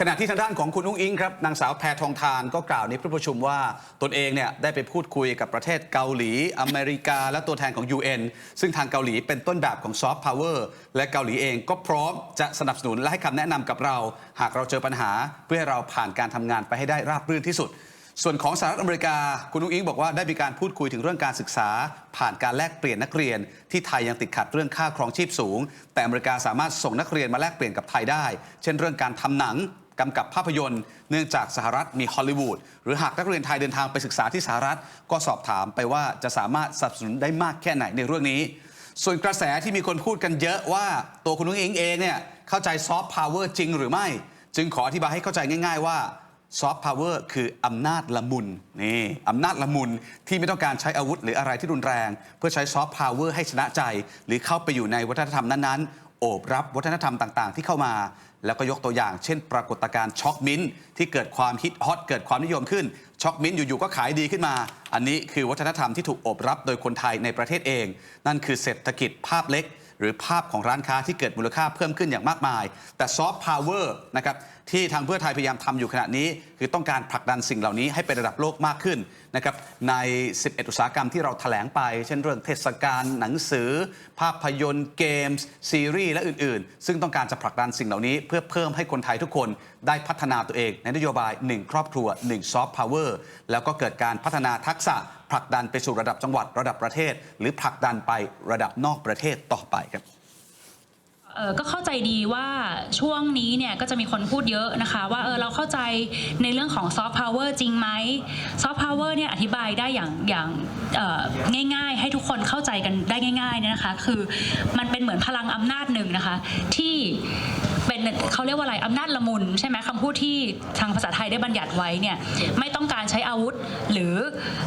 ขณะที่ทางด้านของคุณอุ้งอิงครับนางสาวแพทองทานก็กล่าวในที่ประชุมว่าตนเองเนี่ยได้ไปพูดคุยกับประเทศเกาหลี อเมริกา และตัวแทนของ UN ซึ่งทางเกาหลีเป็นต้นแบบของซอฟต์พาวเวอร์และเกาหลีเองก็พร้อมจะสนับสนุนและให้คำแนะนำกับเรา หากเราเจอปัญหาเพื่อให้เราผ่านการทำงานไปให้ได้ราบรื่นที่สุดส่วนของสหรัฐอเมริกา คุณอุ้งอิงบอกว่าได้มีการพูดคุยถึงเรื่องการศึกษา ผ่านการแลกเปลี่ยนนักเรียน ที่ไทยยังติดขัดเรื่องค่าครองชีพสูง แต่อเมริกาสามารถส่งนักเรียนมาแลกเปลี่ยนกับไทยได้ เช่นเรื่องการทำหนัง กำกับภาพยนตร์ เนื่องจากสหรัฐมีฮอลลีวูดหรือหากนักเรียนไทยเดินทางไปศึกษาที่สหรัฐ ก็สอบถามไปว่าจะสามารถสนับสนุนได้มากแค่ไหนในเรื่องนี้ ส่วนกระแสที่มีคนพูดกันเยอะว่าตัวคุณนุ้งอิงเองเนี่ยเข้าใจซอฟต์พาวเวอร์จริงหรือไม่ จึงขออธิบายให้เข้าใจง่าย ๆ ว่าซอฟต์พาวเวอร์คืออำนาจละมุนนี่อำนาจละมุนที่ไม่ต้องการใช้อาวุธหรืออะไรที่รุนแรง เพื่อใช้ซอฟต์พาวเวอร์ให้ชนะใจ หรือเข้าไปอยู่ในวัฒนธรรมนั้นๆ โอบรับวัฒนธรรมต่าง ๆ ที่เข้ามา แล้วก็ยกตัวอย่าง เช่น ปรากฏการณ์ช็อกมิ้นที่เกิดความฮิตฮอตเกิดความนิยมขึ้น ช็อกมิ้นอยู่ ๆ ก็ขายดีขึ้นมา อันนี้คือวัฒนธรรมที่ถูกโอบรับโดยคนไทยในประเทศเอง นั่นคือเศรษฐกิจภาพเล็ก หรือภาพของร้านค้าที่เกิดมูลค่าเพิ่มขึ้นอย่างมากมาย แต่ซอฟต์พาวเวอร์นะครับที่ทางเพื่อไทยพยายามทำอยู่ขณะนี้ คือต้องการผลักดันสิ่งเหล่านี้ให้เป็นระดับโลกมากขึ้นนะครับใน 11 อุตสาหกรรมที่เราแถลงไป เช่นเรื่องเทศกาลหนังสือ ภาพยนตร์เกมส์ซีรีส์และอื่นๆ ซึ่งต้องการจะผลักดันสิ่งเหล่านี้เพื่อเพิ่มให้คนไทยทุกคนได้พัฒนาตัวเองในนโยบาย 1 ครอบครัว1ซอฟต์พาวเวอร์แล้วก็เกิดการพัฒนาทักษะผลักดันไปสู่ระดับจังหวัดระดับประเทศ หรือผลักดันไประดับนอกประเทศต่อไปครับ ก็เข้าใจดีว่าช่วงนี้เนี่ยก็จะมีคนพูดเยอะนะคะ ว่าเออเราเข้าใจในเรื่องของซอฟต์พาวเวอร์จริงไหมซอฟต์พาวเวอร์เนี่ยอธิบายได้อย่างอย่างเอ่อง่าย ๆ ให้ทุกคนเข้าใจกันได้ง่ายๆเนี่ยนะคะ คือมันเป็นเหมือนพลังอำนาจหนึ่งนะคะ ที่ เขาเรียกว่าอะไรอำนาจละมุนใช่ไหมคำพูดที่ทางภาษาไทยได้บัญญัติไว้เนี่ยไม่ต้องการใช้อาวุธ หรือ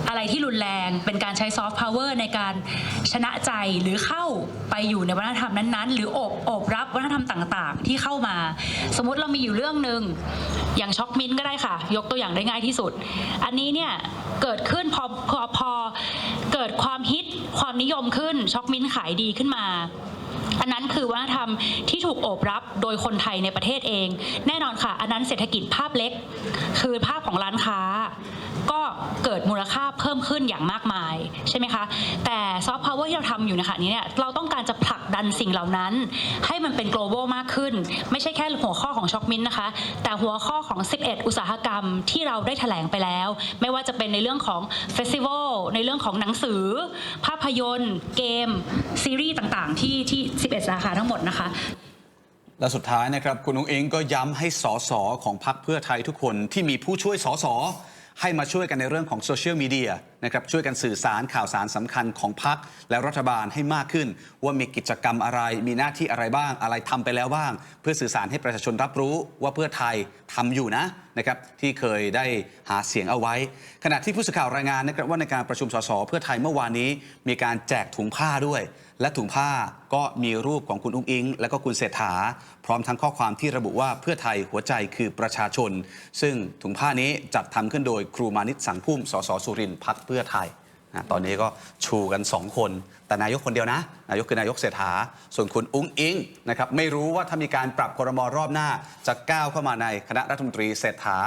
อะไรที่รุนแรงเป็นการใช้ซอฟต์พาวเวอร์ในการชนะใจหรือเข้าไปอยู่ในวัฒนธรรมนั้นๆ หรืออบอบรับวัฒนธรรมต่างๆ ที่เข้ามา สมมติเรามีอยู่เรื่องหนึ่งอย่างช็อกมินท์ก็ได้ค่ะ ยกตัวอย่างได้ง่ายที่สุด อันนี้เนี่ยเกิดขึ้นพอพอพอเกิดความฮิตความนิยมขึ้นช็อกมินท์ขายดีขึ้นมา อันนั้นคือวัฒนธรรมที่ถูกโอบรับโดยคนไทยในประเทศเอง แน่นอนค่ะ อันนั้นเศรษฐกิจภาพเล็ก คือภาพของร้านค้า ก็เกิดมูลค่าเพิ่มขึ้นอย่างมากมายใช่ไหมคะแต่ซอฟต์พาวเวอร์ที่เราทำอยู่ในขณะนี้เนี่ยเราต้องการจะผลักดันสิ่งเหล่านั้น ให้มันเป็น global มากขึ้น ไม่ใช่แค่หัวข้อของช็อกมินนะคะ แต่หัวข้อของ 11 อุตสาหกรรมที่เราได้แถลงไปแล้ว ไม่ว่าจะเป็นในเรื่องของเฟสติวัลในเรื่องของหนังสือ ภาพยนตร์ เกม ซีรีส์ต่างๆที่ที่11 สาขาทั้งหมดนะคะ และสุดท้ายนะครับคุณนุ้งอิงก็ย้ำให้สสของพรรคเพื่อไทยทุกคนที่มีผู้ช่วยสสให้มาช่วยกันในเรื่องของโซเชียลมีเดียนะครับช่วยกันสื่อสารข่าวสารสำคัญของพรรคและรัฐบาลให้มากขึ้น ว่ามีกิจกรรมอะไรมีหน้าที่อะไรบ้าง อะไรทำไปแล้วบ้าง เพื่อสื่อสารให้ประชาชนรับรู้ว่าเพื่อไทยทำอยู่นะนะครับที่เคยได้หาเสียงเอาไว้ ขณะที่ผู้สื่อข่าวรายงานนะครับว่าในการประชุมสสเพื่อไทยเมื่อวานนี้ มีการแจกถุงผ้าด้วย และถุงผ้าก็มีรูปของคุณอุ้งอิง และก็คุณเศรษฐา พร้อมทั้งข้อความที่ระบุว่าเพื่อไทยหัวใจคือประชาชน ซึ่งถุงผ้านี้จัดทำขึ้นโดยครูมานิตสังพุ่มสสสุรินทร์พักเพื่อไทยนะตอนนี้ก็ชูกัน 2 คน แต่นายกคนเดียวนะ นายกคือนายกเศรษฐา ส่วนคุณอุ้งอิงนะครับไม่รู้ว่าถ้ามีการปรับครมรอบหน้าจะก้าวเข้ามาในคณะรัฐมนตรีเศรษฐา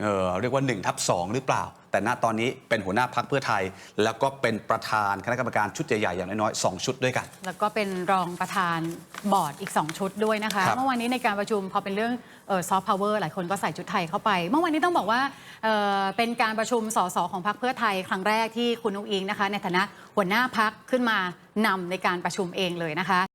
เอ่อเรียกว่า1ทับ2หรือเปล่า แต่ณตอนนี้เป็นหัวหน้าพักเพื่อไทย แล้วก็เป็นประธานคณะกรรมการชุดใหญ่ๆอย่างน้อยๆ2ชุดด้วยกัน แล้วก็เป็นรองประธานบอร์ดอีก 2 ชุดด้วยนะคะครับเมื่อวานนี้ในการประชุมพอเป็นเรื่องซอฟต์พาวเวอร์หลายคนก็ใส่ชุดไทยเข้าไป เมื่อวานนี้ต้องบอกว่าเอ่อเป็นการประชุมสสของพรรคเพื่อไทย ครั้งแรกที่คุณนุ้งอิงนะคะ ในฐานะหัวหน้าพักขึ้นมานำในการประชุมเองเลยนะคะ